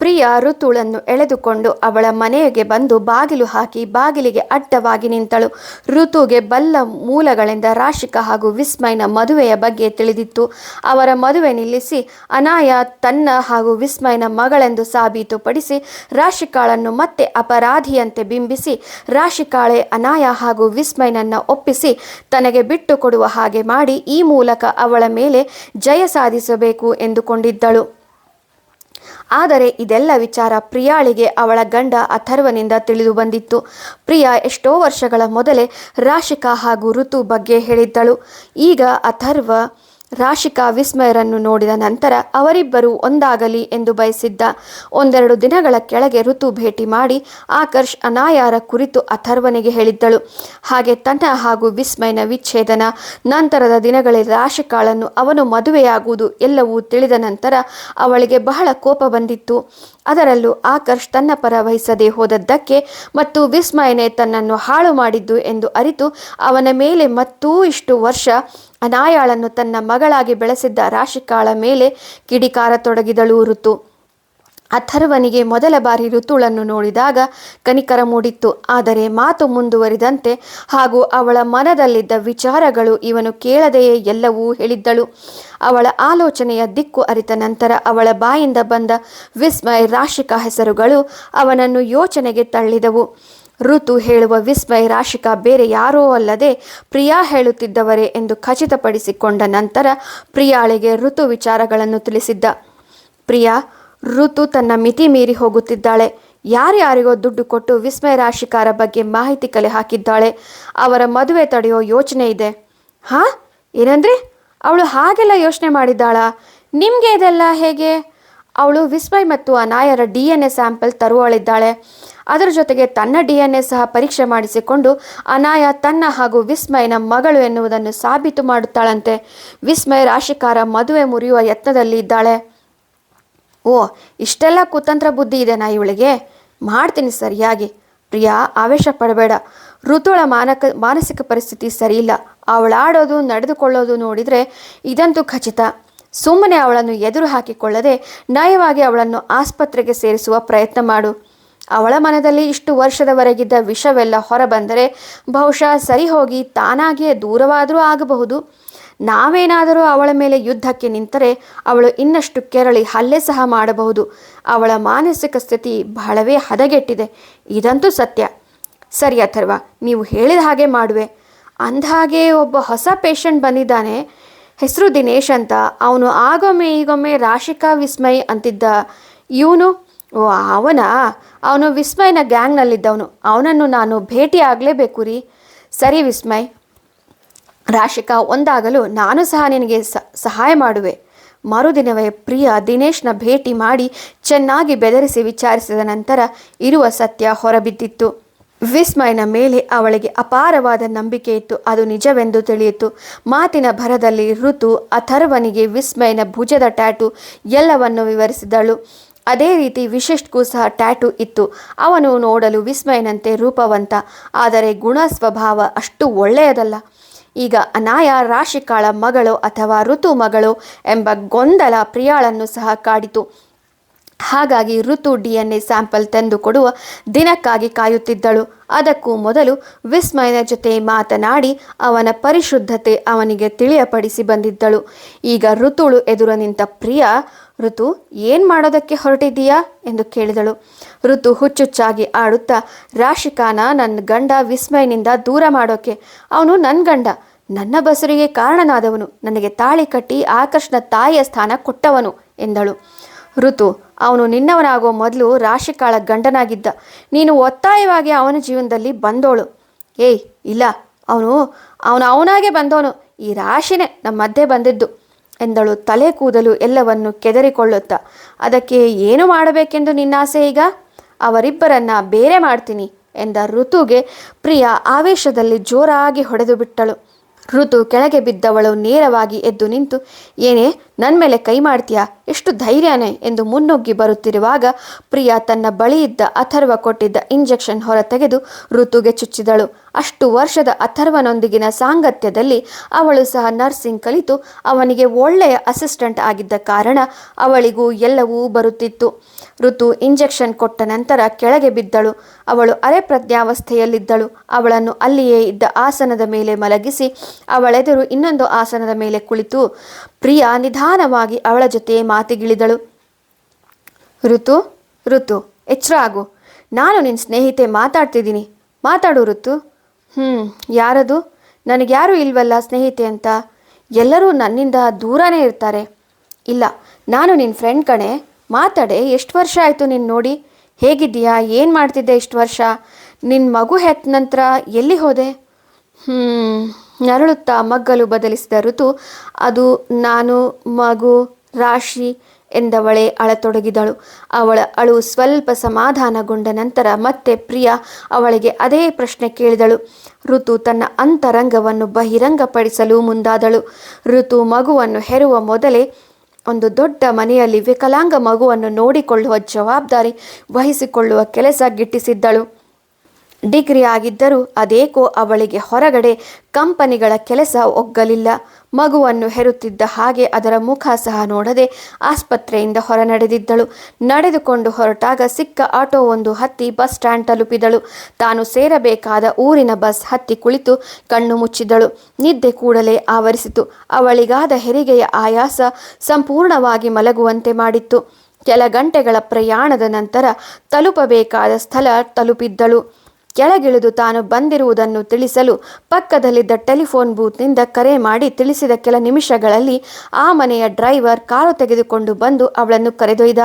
ಪ್ರಿಯ ಋತುಳನ್ನು ಎಳೆದುಕೊಂಡು ಅವಳ ಮನೆಗೆ ಬಂದು ಬಾಗಿಲು ಹಾಕಿ ಬಾಗಿಲಿಗೆ ಅಡ್ಡವಾಗಿ ನಿಂತಳು. ಋತುಗೆ ಬಲ್ಲ ಮೂಲಗಳಿಂದ ರಾಶಿಕ ಹಾಗೂ ವಿಸ್ಮಯನ ಮದುವೆಯ ಬಗ್ಗೆ ತಿಳಿದಿತ್ತು. ಅವರ ಮದುವೆ ನಿಲ್ಲಿಸಿ ಅನಾಯ ತನ್ನ ಹಾಗೂ ವಿಸ್ಮಯನ ಮಗಳೆಂದು ಸಾಬೀತುಪಡಿಸಿ ರಾಶಿಕಾಳನ್ನು ಮತ್ತೆ ಅಪರಾಧಿಯಂತೆ ಬಿಂಬಿಸಿ ರಾಶಿಕಾಳೆ ಅನಾಯ ಹಾಗೂ ವಿಸ್ಮಯನನ್ನ ಒಪ್ಪಿಸಿ ತನಗೆ ಬಿಟ್ಟು ಕೊಡುವ ಹಾಗೆ ಮಾಡಿ ಈ ಮೂಲಕ ಅವಳ ಮೇಲೆ ಜಯ ಸಾಧಿಸಬೇಕು ಎಂದುಕೊಂಡಿದ್ದಳು. ಆದರೆ ಇದೆಲ್ಲ ವಿಚಾರ ಪ್ರಿಯಾಳಿಗೆ ಅವಳ ಗಂಡ ಅಥರ್ವನಿಂದ ತಿಳಿದು ಬಂದಿತ್ತು. ಪ್ರಿಯಾ ಎಷ್ಟೋ ವರ್ಷಗಳ ಮೊದಲೇ ರಾಶಿಕಾ ಹಾಗೂ ಋತು ಬಗ್ಗೆ ಹೇಳಿದ್ದಳು. ಈಗ ಅಥರ್ವ ರಾಶಿಕಾ ವಿಸ್ಮಯರನ್ನು ನೋಡಿದ ನಂತರ ಅವರಿಬ್ಬರೂ ಒಂದಾಗಲಿ ಎಂದು ಬಯಸಿದ್ದ ಒಂದೆರಡು ದಿನಗಳ ಕೆಳಗೆ ಋತು ಭೇಟಿ ಮಾಡಿ ಆಕರ್ಷ್ ಅನಾಯಾರ ಕುರಿತು ಅಥರ್ವನಿಗೆ ಹೇಳಿದ್ದಳು. ಹಾಗೆ ತನ್ನ ಹಾಗೂ ವಿಸ್ಮಯನ ವಿಚ್ಛೇದನ, ನಂತರದ ದಿನಗಳಲ್ಲಿ ರಾಶಿಕಾಳನ್ನು ಅವನು ಮದುವೆಯಾಗುವುದು ಎಲ್ಲವೂ ತಿಳಿದ ನಂತರ ಅವಳಿಗೆ ಬಹಳ ಕೋಪ ಬಂದಿತ್ತು. ಅದರಲ್ಲೂ ಆಕರ್ಷ್ ತನ್ನ ಪರ ವಹಿಸದೆ ಹೋದದ್ದಕ್ಕೆ ಮತ್ತು ವಿಸ್ಮಯನೇ ತನ್ನನ್ನು ಹಾಳು ಮಾಡಿದ್ದು ಎಂದು ಅರಿತು ಅವನ ಮೇಲೆ ಮತ್ತೂ ಇಷ್ಟು ವರ್ಷ ಅನಾಯಾಳನ್ನು ತನ್ನ ಮಗಳಾಗಿ ಬೆಳೆಸಿದ್ದ ರಾಶಿಕಾಳ ಮೇಲೆ ಕಿಡಿಕಾರ ತೊಡಗಿದಳು ಋತು. ಅಥರ್ವನಿಗೆ ಮೊದಲ ಬಾರಿ ಋತುಳನ್ನು ನೋಡಿದಾಗ ಕನಿಕರ ಮೂಡಿತ್ತು. ಆದರೆ ಮಾತು ಮುಂದುವರಿದಂತೆ ಹಾಗೂ ಅವಳ ಮನದಲ್ಲಿದ್ದ ವಿಚಾರಗಳು ಇವನು ಕೇಳದೆಯೇ ಎಲ್ಲವೂ ಹೇಳಿದ್ದಳು. ಅವಳ ಆಲೋಚನೆಯ ದಿಕ್ಕು ಅರಿತ ನಂತರ ಅವಳ ಬಾಯಿಂದ ಬಂದ ವಿಸ್ಮಯ ರಾಶಿಕಾ ಹೆಸರುಗಳು ಅವನನ್ನು ಯೋಚನೆಗೆ ತಳ್ಳಿದವು. ಋತು ಹೇಳುವ ವಿಸ್ಮಯ ರಾಶಿಕಾ ಬೇರೆ ಯಾರೋ ಅಲ್ಲದೆ ಪ್ರಿಯಾ ಹೇಳುತ್ತಿದ್ದವರೇ ಎಂದು ಖಚಿತಪಡಿಸಿಕೊಂಡ ನಂತರ ಪ್ರಿಯಾಳಿಗೆ ಋತು ವಿಚಾರಗಳನ್ನು ತಿಳಿಸಿದ್ದ. ಪ್ರಿಯಾ, ಋತು ತನ್ನ ಮಿತಿ ಮೀರಿ ಹೋಗುತ್ತಿದ್ದಾಳೆ. ಯಾರ್ಯಾರಿಗೋ ದುಡ್ಡು ಕೊಟ್ಟು ವಿಸ್ಮಯ ರಾಶಿಕಾರ ಬಗ್ಗೆ ಮಾಹಿತಿ ಕಲೆ ಹಾಕಿದ್ದಾಳೆ. ಅವರ ಮದುವೆ ತಡೆಯೋ ಯೋಚನೆ ಇದೆ. ಹಾ? ಏನಂದ್ರೆ? ಅವಳು ಹಾಗೆಲ್ಲ ಯೋಚನೆ ಮಾಡಿದ್ದಾಳಾ? ನಿಮಗೆ ಇದೆಲ್ಲ ಹೇಗೆ? ಅವಳು ವಿಸ್ಮಯ್ ಮತ್ತು Anayara D N A sample ತರುವಳಿದ್ದಾಳೆ. ಅದರ ಜೊತೆಗೆ ತನ್ನ ಡಿ ಎನ್ ಎ ಸಹ ಪರೀಕ್ಷೆ ಮಾಡಿಸಿಕೊಂಡು ಅನಾಯ ತನ್ನ ಹಾಗೂ ವಿಸ್ಮಯನ ಮಗಳು ಎನ್ನುವುದನ್ನು ಸಾಬೀತು ಮಾಡುತ್ತಾಳಂತೆ. ವಿಸ್ಮಯ ರಾಶಿಕಾರ ಮದುವೆ ಮುರಿಯುವ ಯತ್ನದಲ್ಲಿ ಇದ್ದಾಳೆ. ಓ, ಇಷ್ಟೆಲ್ಲ ಕುತಂತ್ರ ಬುದ್ಧಿ ಇದೆನಾ ಇವಳಿಗೆ ಮಾಡ್ತೀನಿ ಸರಿಯಾಗಿ. ಪ್ರಿಯಾ, ಆವೇಶ ಪಡಬೇಡ. ಋತುಳ ಮಾನಕ, ಮಾನಸಿಕ ಪರಿಸ್ಥಿತಿ ಸರಿಯಿಲ್ಲ. ಅವಳಾಡೋದು, ನಡೆದುಕೊಳ್ಳೋದು ನೋಡಿದರೆ ಇದಂತೂ ಖಚಿತ. ಸುಮ್ಮನೆ ಅವಳನ್ನು ಎದುರು ಹಾಕಿಕೊಳ್ಳದೆ ನಯವಾಗಿ ಅವಳನ್ನು ಆಸ್ಪತ್ರೆಗೆ ಸೇರಿಸುವ ಪ್ರಯತ್ನ ಮಾಡು. ಅವಳ ಮನದಲ್ಲಿ ಇಷ್ಟು ವರ್ಷದವರೆಗಿದ್ದ ವಿಷವೆಲ್ಲ ಹೊರಬಂದರೆ ಬಹುಶಃ ಸರಿ ಹೋಗಿ ತಾನಾಗಿಯೇ ದೂರವಾದರೂ ಆಗಬಹುದು. ನಾವೇನಾದರೂ ಅವಳ ಮೇಲೆ ಯುದ್ಧಕ್ಕೆ ನಿಂತರೆ ಅವಳು ಇನ್ನಷ್ಟು ಕೆರಳಿ ಹಲ್ಲೆ ಸಹ ಮಾಡಬಹುದು. ಅವಳ ಮಾನಸಿಕ ಸ್ಥಿತಿ ಬಹಳವೇ ಹದಗೆಟ್ಟಿದೆ. ಇದಂತೂ ಸತ್ಯ. ಸರಿ ಅಥರ್ವ, ನೀವು ಹೇಳಿದ ಹಾಗೆ ಮಾಡುವೆ. ಅಂದಹಾಗೆ ಒಬ್ಬ ಹೊಸ ಪೇಷಂಟ್ ಬಂದಿದ್ದಾನೆ. ಹೆಸರು ದಿನೇಶ್ ಅಂತ. ಅವನು ಆಗೊಮ್ಮೆ ಈಗೊಮ್ಮೆ ರಾಶಿಕಾ ವಿಸ್ಮಯ್ ಅಂತಿದ್ದ. ಇವನು ಓ, ಅವನ? ಅವನು ವಿಸ್ಮಯನ ಗ್ಯಾಂಗ್ನಲ್ಲಿದ್ದವನು. ಅವನನ್ನು ನಾನು ಭೇಟಿ ಆಗಲೇಬೇಕು ರೀ. ಸರಿ ವಿಸ್ಮಯ್. ರಾಶಿಕಾ, ಒಂದಾಗಲು ನಾನು ಸಹ ನಿನಗೆ ಸಹಾಯ ಮಾಡುವೆ. ಮರುದಿನವೇ ಪ್ರಿಯ ದಿನೇಶ್ನ ಭೇಟಿ ಮಾಡಿ ಚೆನ್ನಾಗಿ ಬೆದರಿಸಿ ವಿಚಾರಿಸಿದ ನಂತರ ಇರುವ ಸತ್ಯ ಹೊರಬಿದ್ದಿತ್ತು. ವಿಸ್ಮಯನ ಮೇಲೆ ಅವಳಿಗೆ ಅಪಾರವಾದ ನಂಬಿಕೆ ಇತ್ತು. ಅದು ನಿಜವೆಂದು ತಿಳಿಯಿತು. ಮಾತಿನ ಭರದಲ್ಲಿ ಋತು ಅಥರ್ವನಿಗೆ ವಿಸ್ಮಯನ ಭುಜದ ಟ್ಯಾಟು ಎಲ್ಲವನ್ನು ವಿವರಿಸಿದಳು. ಅದೇ ರೀತಿ ವಿಶಿಷ್ಟ್ಗೂ ಸಹ ಟ್ಯಾಟು ಇತ್ತು. ಅವನು ನೋಡಲು ವಿಸ್ಮಯನಂತೆ ರೂಪವಂತ. ಆದರೆ ಗುಣ ಸ್ವಭಾವ ಅಷ್ಟು ಒಳ್ಳೆಯದಲ್ಲ. ಈಗ ಅನಾಯ ರಾಶಿಕಾಳ ಮಗಳು ಅಥವಾ ಋತು ಮಗಳು ಎಂಬ ಗೊಂದಲ ಪ್ರಿಯಾಳನ್ನು ಸಹ ಕಾಡಿತು. ಹಾಗಾಗಿ Ritu D N A sample ತಂದು ಕೊಡುವ ದಿನಕ್ಕಾಗಿ ಕಾಯುತ್ತಿದ್ದಳು. ಅದಕ್ಕೂ ಮೊದಲು ವಿಸ್ಮಯನ ಜೊತೆ ಮಾತನಾಡಿ ಅವನ ಪರಿಶುದ್ಧತೆ ಅವನಿಗೆ ತಿಳಿಯಪಡಿಸಿ ಬಂದಿದ್ದಳು. ಈಗ ಋತುಳು ಎದುರು ನಿಂತ ಪ್ರಿಯ ಋತು, ಏನು ಮಾಡೋದಕ್ಕೆ ಹೊರಟಿದ್ದೀಯಾ? ಎಂದು ಕೇಳಿದಳು. ಋತು ಹುಚ್ಚುಚ್ಚಾಗಿ ಆಡುತ್ತಾ, ರಾಶಿಕಾನ ನನ್ನ ಗಂಡ ವಿಸ್ಮಯನಿಂದ ದೂರ ಮಾಡೋಕೆ. ಅವನು ನನ್ನ ಗಂಡ. ನನ್ನ ಬಸರಿಗೆ ಕಾರಣನಾದವನು. ನನಗೆ ತಾಳಿ ಕಟ್ಟಿ ಆಕರ್ಷಣ ತಾಯಿಯ ಸ್ಥಾನ ಕೊಟ್ಟವನು, ಎಂದಳು. ಋತು, ಅವನು ನಿನ್ನವನಾಗೋ ಮೊದಲು ರಾಶಿಕಾಳ ಗಂಡನಾಗಿದ್ದ. ನೀನು ಒತ್ತಾಯವಾಗಿ ಅವನ ಜೀವನದಲ್ಲಿ ಬಂದೋಳು. ಏಯ್, ಇಲ್ಲ. ಅವನು ಅವನು ಅವನಾಗೆ ಬಂದವನು. ಈ ರಾಶಿನೇ ನಮ್ಮ ಮಧ್ಯೆ ಬಂದಿದ್ದು. ಎಂದಳು. ತಲೆ ಕೂದಲು ಎಲ್ಲವನ್ನು ಕೆದರಿಕೊಳ್ಳುತ್ತಾ. ಅದಕ್ಕೆ ಏನು ಮಾಡಬೇಕೆಂದು ನಿನ್ನಾಸೆ ಈಗ? ಅವರಿಬ್ಬರನ್ನ ಬೇರೆ ಮಾಡ್ತೀನಿ ಎಂದ ಋತುಗೆ ಪ್ರಿಯ ಆವೇಶದಲ್ಲಿ ಜೋರಾಗಿ ಹೊಡೆದು ಬಿಟ್ಟಳು. ಋತು ಕೆಳಗೆ ಬಿದ್ದವಳು ನೇರವಾಗಿ ಎದ್ದು ನಿಂತು, ಏನೇ ನನ್ನ ಮೇಲೆ ಕೈ ಮಾಡ್ತೀಯಾ? ಎಷ್ಟು ಧೈರ್ಯನೇ ಎಂದು ಮುನ್ನುಗ್ಗಿ ಬರುತ್ತಿರುವಾಗ ಪ್ರಿಯಾ ತನ್ನ ಬಳಿ ಇದ್ದ ಅಥರ್ವ ಕೊಟ್ಟಿದ್ದ ಇಂಜೆಕ್ಷನ್ ಹೊರ ತೆಗೆದು ಋತುಗೆ ಚುಚ್ಚಿದಳು. ಅಷ್ಟು ವರ್ಷದ ಅಥರ್ವನೊಂದಿಗಿನ ಸಾಂಗತ್ಯದಲ್ಲಿ ಅವಳು ಸಹ ನರ್ಸಿಂಗ್ ಕಲಿತು ಅವನಿಗೆ ಒಳ್ಳೆಯ ಅಸಿಸ್ಟೆಂಟ್ ಆಗಿದ್ದ ಕಾರಣ ಅವಳಿಗೂ ಎಲ್ಲವೂ ಬರುತ್ತಿತ್ತು. ಋತು ಇಂಜೆಕ್ಷನ್ ಕೊಟ್ಟ ನಂತರ ಕೆಳಗೆ ಬಿದ್ದಳು. ಅವಳು ಅರೆ ಪ್ರಜ್ಞಾವಸ್ಥೆಯಲ್ಲಿದ್ದಳು. ಅವಳನ್ನು ಅಲ್ಲಿಯೇ ಇದ್ದ ಆಸನದ ಮೇಲೆ ಮಲಗಿಸಿ ಅವಳೆದುರು ಇನ್ನೊಂದು ಆಸನದ ಮೇಲೆ ಕುಳಿತು ಪ್ರಿಯಾ ನಿಧಾನವಾಗಿ ಅವಳ ಜೊತೆ ಮಾತಿಗಿಳಿದಳು. ಋತು ಋತು, ಎಚ್ಚರ ಆಗು. ನಾನು ನಿನ್ನ ಸ್ನೇಹಿತೆ ಮಾತಾಡ್ತಿದ್ದೀನಿ. ಮಾತಾಡು ಋತು. ಹ್ಞೂ ಯಾರದು? ನನಗ್ಯಾರೂ ಇಲ್ವಲ್ಲ ಸ್ನೇಹಿತೆ ಅಂತ. ಎಲ್ಲರೂ ನನ್ನಿಂದ ದೂರನೇ ಇರ್ತಾರೆ. ಇಲ್ಲ, ನಾನು ನಿನ್ನ ಫ್ರೆಂಡ್ ಕಣೆ. ಮಾತಾಡೆ, ಎಷ್ಟು ವರ್ಷ ಆಯಿತು ನೀನು ನೋಡಿ? ಹೇಗಿದ್ದೀಯಾ? ಏನು ಮಾಡ್ತಿದ್ದೆ ಇಷ್ಟು ವರ್ಷ? ನಿನ್ನ ಮಗು ಹೆತ್ತ ನಂತರ ಎಲ್ಲಿ ಹೋದೆ? ಹ್ಞೂ ನರಳುತ್ತಾ ಮಗ್ಗಲು ಬದಲಿಸಿದ ಋತು, ಅದು ನಾನು ಮಗು ರಾಶಿ ಎಂದವಳೇ ಅಳತೊಡಗಿದಳು. ಅವಳ ಅಳು ಸ್ವಲ್ಪ ಸಮಾಧಾನಗೊಂಡ ನಂತರ ಮತ್ತೆ ಪ್ರಿಯ ಅವಳಿಗೆ ಅದೇ ಪ್ರಶ್ನೆ ಕೇಳಿದಳು. ಋತು ತನ್ನ ಅಂತರಂಗವನ್ನು ಬಹಿರಂಗಪಡಿಸಲು ಮುಂದಾದಳು. ಋತು ಮಗುವನ್ನು ಹೆರುವ ಮೊದಲೇ ಒಂದು ದೊಡ್ಡ ಮನೆಯಲ್ಲಿ ವಿಕಲಾಂಗ ಮಗುವನ್ನು ನೋಡಿಕೊಳ್ಳುವ ಜವಾಬ್ದಾರಿ ವಹಿಸಿಕೊಳ್ಳುವ ಕೆಲಸ ಗಿಟ್ಟಿಸಿದ್ದಳು. ಡಿಗ್ರಿ ಆಗಿದ್ದರೂ ಅದೇಕೋ ಅವಳಿಗೆ ಹೊರಗಡೆ ಕಂಪನಿಗಳ ಕೆಲಸ ಒಗ್ಗಲಿಲ್ಲ. ಮಗುವನ್ನು ಹೆರುತ್ತಿದ್ದ ಹಾಗೆ ಅದರ ಮುಖ ಸಹ ನೋಡದೆ ಆಸ್ಪತ್ರೆಯಿಂದ ಹೊರ ನಡೆದಿದ್ದಳು ನಡೆದುಕೊಂಡು ಹೊರಟಾಗ ಸಿಕ್ಕ ಆಟೋ ಒಂದು ಹತ್ತಿ ಬಸ್ ಸ್ಟ್ಯಾಂಡ್ ತಲುಪಿದಳು. ತಾನು ಸೇರಬೇಕಾದ ಊರಿನ ಬಸ್ ಹತ್ತಿ ಕುಳಿತು ಕಣ್ಣು ಮುಚ್ಚಿದಳು. ನಿದ್ದೆ ಕೂಡಲೇ ಆವರಿಸಿತು. ಅವಳಿಗಾದ ಹೆರಿಗೆಯ ಆಯಾಸ ಸಂಪೂರ್ಣವಾಗಿ ಮಲಗುವಂತೆ ಮಾಡಿತ್ತು. ಕೆಲ ಗಂಟೆಗಳ ಪ್ರಯಾಣದ ನಂತರ ತಲುಪಬೇಕಾದ ಸ್ಥಳ ತಲುಪಿದ್ದಳು. ಕೆಳಗಿಳಿದು ತಾನು ಬಂದಿರುವುದನ್ನು ತಿಳಿಸಲು ಪಕ್ಕದಲ್ಲಿದ್ದ ಟೆಲಿಫೋನ್ ಬೂತ್ನಿಂದ ಕರೆ ಮಾಡಿ ತಿಳಿಸಿದ ಕೆಲ ನಿಮಿಷಗಳಲ್ಲಿ ಆ ಮನೆಯ ಡ್ರೈವರ್ ಕಾರು ತೆಗೆದುಕೊಂಡು ಬಂದು ಅವಳನ್ನು ಕರೆದೊಯ್ದ.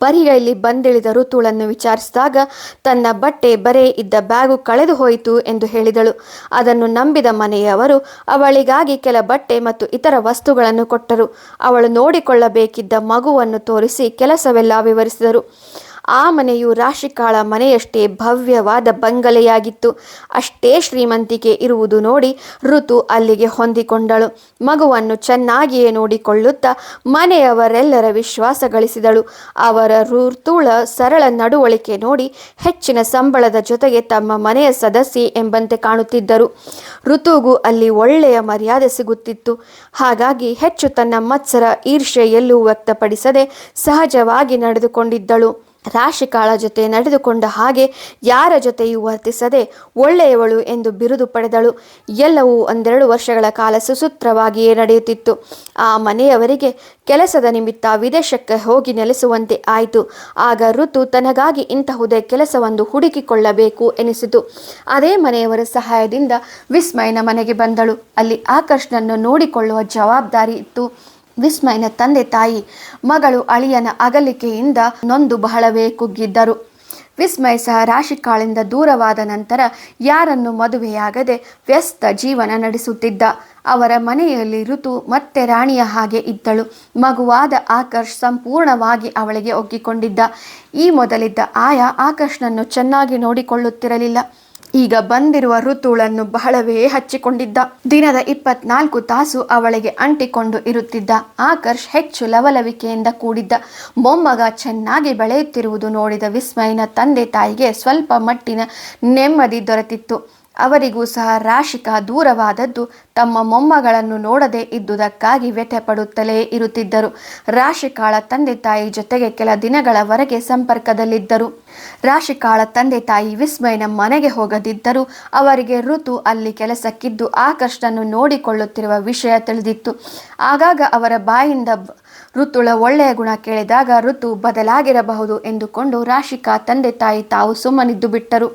ಬರಿಗೈಲಿ ಬಂದಿಳಿದ ಋತುಳನ್ನು ವಿಚಾರಿಸಿದಾಗ ತನ್ನ ಬಟ್ಟೆ ಬರೆ ಇದ್ದ ಬ್ಯಾಗು ಕಳೆದು ಹೋಯಿತು ಎಂದು ಹೇಳಿದಳು. ಅದನ್ನು ನಂಬಿದ ಮನೆಯವರು ಅವಳಿಗಾಗಿ ಕೆಲ ಬಟ್ಟೆ ಮತ್ತು ಇತರ ವಸ್ತುಗಳನ್ನು ಕೊಟ್ಟರು. ಅವಳು ನೋಡಿಕೊಳ್ಳಬೇಕಿದ್ದ ಮಗುವನ್ನು ತೋರಿಸಿ ಕೆಲಸವೆಲ್ಲ ವಿವರಿಸಿದರು. ಆ ಮನೆಯು ರಾಶಿಕಾಳ ಮನೆಯಷ್ಟೇ ಭವ್ಯವಾದ ಬಂಗಲೆಯಾಗಿತ್ತು. ಅಷ್ಟೇ ಶ್ರೀಮಂತಿಕೆ ಇರುವುದು ನೋಡಿ ಋತು ಅಲ್ಲಿಗೆ ಹೊಂದಿಕೊಂಡಳು. ಮಗುವನ್ನು ಚೆನ್ನಾಗಿಯೇ ನೋಡಿಕೊಳ್ಳುತ್ತಾ ಮನೆಯವರೆಲ್ಲರ ವಿಶ್ವಾಸ ಗಳಿಸಿದಳು. ಅವರ ಋತುಳ ಸರಳ ನಡವಳಿಕೆ ನೋಡಿ ಹೆಚ್ಚಿನ ಸಂಬಳದ ಜೊತೆಗೆ ತಮ್ಮ ಮನೆಯ ಸದಸ್ಯೆ ಎಂಬಂತೆ ಕಾಣುತ್ತಿದ್ದರು. ಋತುಗೂ ಅಲ್ಲಿ ಒಳ್ಳೆಯ ಮರ್ಯಾದೆ ಸಿಗುತ್ತಿತ್ತು. ಹಾಗಾಗಿ ಹೆಚ್ಚು ತನ್ನ ಮತ್ಸರ ಈರ್ಷ್ಯೆ ಎಲ್ಲೂ ವ್ಯಕ್ತಪಡಿಸದೆ ಸಹಜವಾಗಿ ನಡೆದುಕೊಂಡಿದ್ದಳು. ರಾಶಿಕಾಳ ಜೊತೆ ನಡೆದುಕೊಂಡ ಹಾಗೆ ಯಾರ ಜೊತೆಯೂ ವರ್ತಿಸದೆ ಒಳ್ಳೆಯವಳು ಎಂದು ಬಿರುದು ಪಡೆದಳು. ಎಲ್ಲವೂ ಒಂದೆರಡು ವರ್ಷಗಳ ಕಾಲ ಸುಸೂತ್ರವಾಗಿಯೇ ನಡೆಯುತ್ತಿತ್ತು. ಆ ಮನೆಯವರಿಗೆ ಕೆಲಸದ ನಿಮಿತ್ತ ವಿದೇಶಕ್ಕೆ ಹೋಗಿ ನೆಲೆಸುವಂತೆ ಆಯಿತು. ಆಗ ಋತು ತನಗಾಗಿ ಇಂತಹುದೇ ಕೆಲಸವೊಂದು ಹುಡುಕಿಕೊಳ್ಳಬೇಕು ಎನಿಸಿತು. ಅದೇ ಮನೆಯವರ ಸಹಾಯದಿಂದ ವಿಸ್ಮಯನ ಮನೆಗೆ ಬಂದಳು. ಅಲ್ಲಿ ಆಕರ್ಷ್ನನ್ನು ನೋಡಿಕೊಳ್ಳುವ ಜವಾಬ್ದಾರಿ ಇತ್ತು. ವಿಸ್ಮಯನ ತಂದೆ ತಾಯಿ ಮಗಳು ಅಳಿಯನ ಅಗಲಿಕೆಯಿಂದ ನೊಂದು ಬಹಳವೇ ಕುಗ್ಗಿದ್ದರು. ವಿಸ್ಮಯ ಸಹ ರಾಶಿಕಾಳಿಂದ ದೂರವಾದ ನಂತರ ಯಾರನ್ನು ಮದುವೆಯಾಗದೆ ವ್ಯಸ್ತ ಜೀವನ ನಡೆಸುತ್ತಿದ್ದ. ಅವರ ಮನೆಯಲ್ಲಿ ಋತು ಮತ್ತೆ ರಾಣಿಯ ಹಾಗೆ ಇದ್ದಳು. ಮಗುವಾದ ಆಕರ್ಷ್ ಸಂಪೂರ್ಣವಾಗಿ ಅವಳಿಗೆ ಒಗ್ಗಿಕೊಂಡಿದ್ದ. ಈ ಮೊದಲಿದ್ದ ಆಯ ಆಕರ್ಷ್ನನ್ನು ಚೆನ್ನಾಗಿ ನೋಡಿಕೊಳ್ಳುತ್ತಿರಲಿಲ್ಲ. ಈಗ ಬಂದಿರುವ ಋತುಳನ್ನು ಬಹಳವೇ ಹಚ್ಚಿಕೊಂಡಿದ್ದ. ದಿನದ ಇಪ್ಪತ್ನಾಲ್ಕು ತಾಸು ಅವಳಿಗೆ ಅಂಟಿಕೊಂಡು ಇರುತ್ತಿದ್ದ. ಆಕರ್ಷ್ ಹೆಚ್ಚು ಲವಲವಿಕೆಯಿಂದ ಕೂಡಿದ್ದ. ಮೊಮ್ಮಗ ಚೆನ್ನಾಗಿ ಬೆಳೆಯುತ್ತಿರುವುದು ನೋಡಿದ ವಿಸ್ಮಯನ ತಂದೆ ತಾಯಿಗೆ ಸ್ವಲ್ಪ ಮಟ್ಟಿನ ನೆಮ್ಮದಿ ದೊರೆತಿತ್ತು. ಅವರಿಗೂ ಸಹ ರಾಶಿಕ ದೂರವಾದದ್ದು ತಮ್ಮ ಮೊಮ್ಮಗಳನ್ನು ನೋಡದೆ ಇದ್ದುದಕ್ಕಾಗಿ ವ್ಯಥೆ ಪಡುತ್ತಲೇ ಇರುತ್ತಿದ್ದರು. ರಾಶಿಕಾಳ ತಂದೆ ತಾಯಿ ಜೊತೆಗೆ ಕೆಲ ದಿನಗಳವರೆಗೆ ಸಂಪರ್ಕದಲ್ಲಿದ್ದರು. ರಾಶಿಕಾಳ ತಂದೆ ತಾಯಿ ವಿಸ್ಮಯನ ಮನೆಗೆ ಹೋಗದಿದ್ದರೂ ಅವರಿಗೆ ಋತು ಅಲ್ಲಿ ಕೆಲಸಕ್ಕಿದ್ದು ಆಕರ್ಷನ್ನು ನೋಡಿಕೊಳ್ಳುತ್ತಿರುವ ವಿಷಯ ತಿಳಿದಿತ್ತು. ಆಗಾಗ ಅವರ ಬಾಯಿಂದ ಋತುಳ ಒಳ್ಳೆಯ ಗುಣ ಕೇಳಿದಾಗ ಋತು ಬದಲಾಗಿರಬಹುದು ಎಂದುಕೊಂಡು ರಾಶಿಕಾ ತಂದೆ ತಾಯಿ ತಾವು ಸುಮ್ಮನಿದ್ದು ಬಿಟ್ಟರು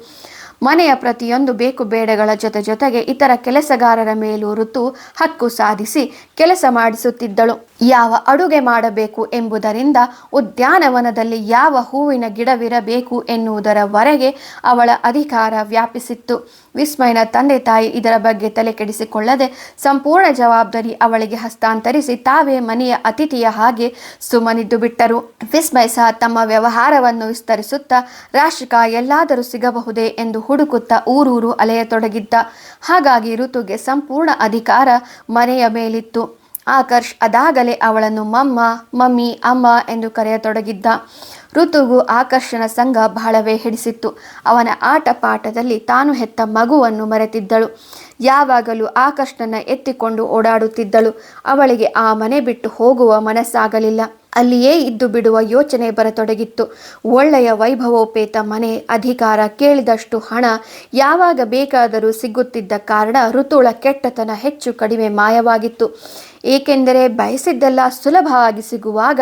ಮನೆಯ ಪ್ರತಿಯೊಂದು ಬೇಕು ಬೇಡಗಳ ಜೊತೆ ಜೊತೆಗೆ ಇತರ ಕೆಲಸಗಾರರ ಮೇಲೂ ಋತು ಹಕ್ಕು ಸಾಧಿಸಿ ಕೆಲಸ ಮಾಡಿಸುತ್ತಿದ್ದಳು. ಯಾವ ಅಡುಗೆ ಮಾಡಬೇಕು ಎಂಬುದರಿಂದ ಉದ್ಯಾನವನದಲ್ಲಿ ಯಾವ ಹೂವಿನ ಗಿಡವಿರಬೇಕು ಎನ್ನುವುದರವರೆಗೆ ಅವಳ ಅಧಿಕಾರ ವ್ಯಾಪಿಸಿತ್ತು. ವಿಸ್ಮಯನ ತಂದೆ ತಾಯಿ ಇದರ ಬಗ್ಗೆ ತಲೆ ಕೆಡಿಸಿಕೊಳ್ಳದೆ ಸಂಪೂರ್ಣ ಜವಾಬ್ದಾರಿ ಅವಳಿಗೆ ಹಸ್ತಾಂತರಿಸಿ ತಾವೇ ಮನೆಯ ಅತಿಥಿಯ ಹಾಗೆ ಸುಮ್ಮನಿದ್ದು ಬಿಟ್ಟರು. ವಿಸ್ಮಯ ಸಹ ತಮ್ಮ ವ್ಯವಹಾರವನ್ನು ವಿಸ್ತರಿಸುತ್ತಾ ರಾಶಿಕಾ ಎಲ್ಲಾದರೂ ಸಿಗಬಹುದೇ ಎಂದು ಹುಡುಕುತ್ತಾ ಊರೂರು ಅಲೆಯತೊಡಗಿದ್ದ. ಹಾಗಾಗಿ ಋತುಗೆ ಸಂಪೂರ್ಣ ಅಧಿಕಾರ ಮನೆಯ ಮೇಲಿತ್ತು. ಆಕರ್ಷ್ ಅದಾಗಲೇ ಅವಳನ್ನು ಮಮ್ಮ, ಮಮ್ಮಿ, ಅಮ್ಮ ಎಂದು ಕರೆಯತೊಡಗಿದ್ದ ಋತುಗೂ ಆಕರ್ಷಣ ಸಂಘ ಬಹಳವೇ ಹಿಡಿಸಿತ್ತು. ಅವನ ಆಟ ಪಾಠದಲ್ಲಿ ತಾನು ಹೆತ್ತ ಮಗುವನ್ನು ಮರೆತಿದ್ದಳು. ಯಾವಾಗಲೂ ಆಕರ್ಷನ ಎತ್ತಿಕೊಂಡು ಓಡಾಡುತ್ತಿದ್ದಳು. ಅವಳಿಗೆ ಆ ಮನೆ ಬಿಟ್ಟು ಹೋಗುವ ಮನಸ್ಸಾಗಲಿಲ್ಲ. ಅಲ್ಲಿಯೇ ಇದ್ದು ಬಿಡುವ ಯೋಚನೆ ಬರತೊಡಗಿತ್ತು. ಒಳ್ಳೆಯ ವೈಭವೋಪೇತ ಮನೆ ಅಧಿಕಾರ ಕೇಳಿದಷ್ಟು ಹಣ ಯಾವಾಗ ಬೇಕಾದರೂ ಸಿಗುತ್ತಿದ್ದ ಕಾರಣ ಋತುಳ ಕೆಟ್ಟತನ ಹೆಚ್ಚು ಕಡಿಮೆ ಮಾಯವಾಗಿತ್ತು. ಏಕೆಂದರೆ ಬಯಸಿದ್ದೆಲ್ಲ ಸುಲಭವಾಗಿ ಸಿಗುವಾಗ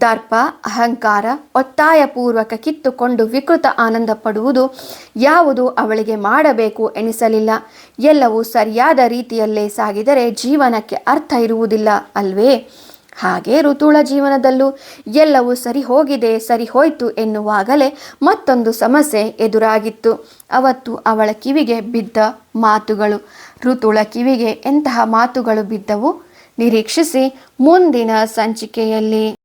ದರ್ಪ, ಅಹಂಕಾರ, ಒತ್ತಾಯಪೂರ್ವಕ ಕಿತ್ತುಕೊಂಡು ವಿಕೃತ ಆನಂದ ಪಡುವುದು ಯಾವುದು ಅವಳಿಗೆ ಮಾಡಬೇಕು ಎನಿಸಲಿಲ್ಲ. ಎಲ್ಲವೂ ಸರಿಯಾದ ರೀತಿಯಲ್ಲೇ ಸಾಗಿದರೆ ಜೀವನಕ್ಕೆ ಅರ್ಥ ಇರುವುದಿಲ್ಲ ಅಲ್ವೇ? ಹಾಗೆ ಋತುಳ ಜೀವನದಲ್ಲೂ ಎಲ್ಲವೂ ಸರಿ ಹೋಗಿದೆ, ಸರಿ ಹೋಯ್ತು ಎನ್ನುವಾಗಲೇ ಮತ್ತೊಂದು ಸಮಸ್ಯೆ ಎದುರಾಗಿತ್ತು. ಅವತ್ತು ಅವಳ ಕಿವಿಗೆ ಬಿದ್ದ ಮಾತುಗಳು. ಋತುಳ ಕಿವಿಗೆ ಎಂತಹ ಮಾತುಗಳು ಬಿದ್ದವು? ನಿರೀಕ್ಷಿಸಿ ಮುಂದಿನ ಸಂಚಿಕೆಯಲ್ಲಿ.